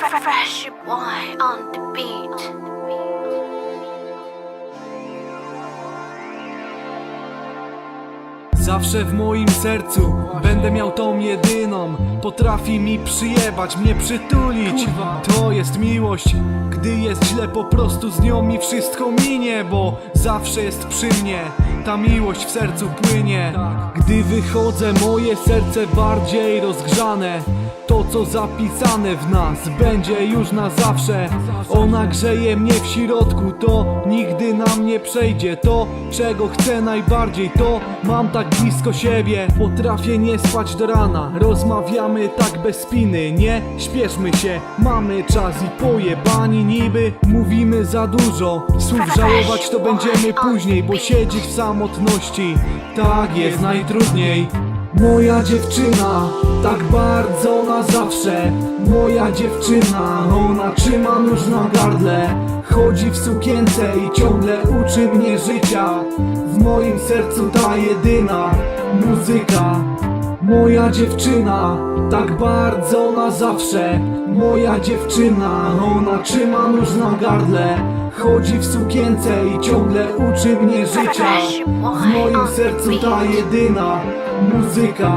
Fresh boy on the beat. Zawsze w moim sercu będę miał tą jedyną. Potrafi mi przyjebać, mnie przytulić. To jest miłość, gdy jest źle po prostu z nią mi wszystko minie Bo zawsze jest przy mnie, ta miłość w sercu płynie. Gdy wychodzę moje serce bardziej rozgrzane. To co zapisane w nas będzie już na zawsze. Ona grzeje mnie w środku, to nigdy nam nie przejdzie. To czego chcę najbardziej, to mam tak blisko siebie Potrafię nie spać do rana, rozmawiamy tak bez spiny Nie? Śpieszmy się, mamy czas i pojebani niby. Mówimy za dużo, słów żałować to będziemy później Bo siedzieć w samotności, tak jest najtrudniej. Moja dziewczyna, tak bardzo na zawsze. Moja dziewczyna, ona trzyma nóż na gardle Chodzi w sukience i ciągle uczy mnie życia. W moim sercu ta jedyna muzyka. Moja dziewczyna, tak bardzo na zawsze. Moja dziewczyna, ona trzyma nóż na gardle. Chodzi w sukience i ciągle uczy mnie życia. W moim sercu ta jedyna muzyka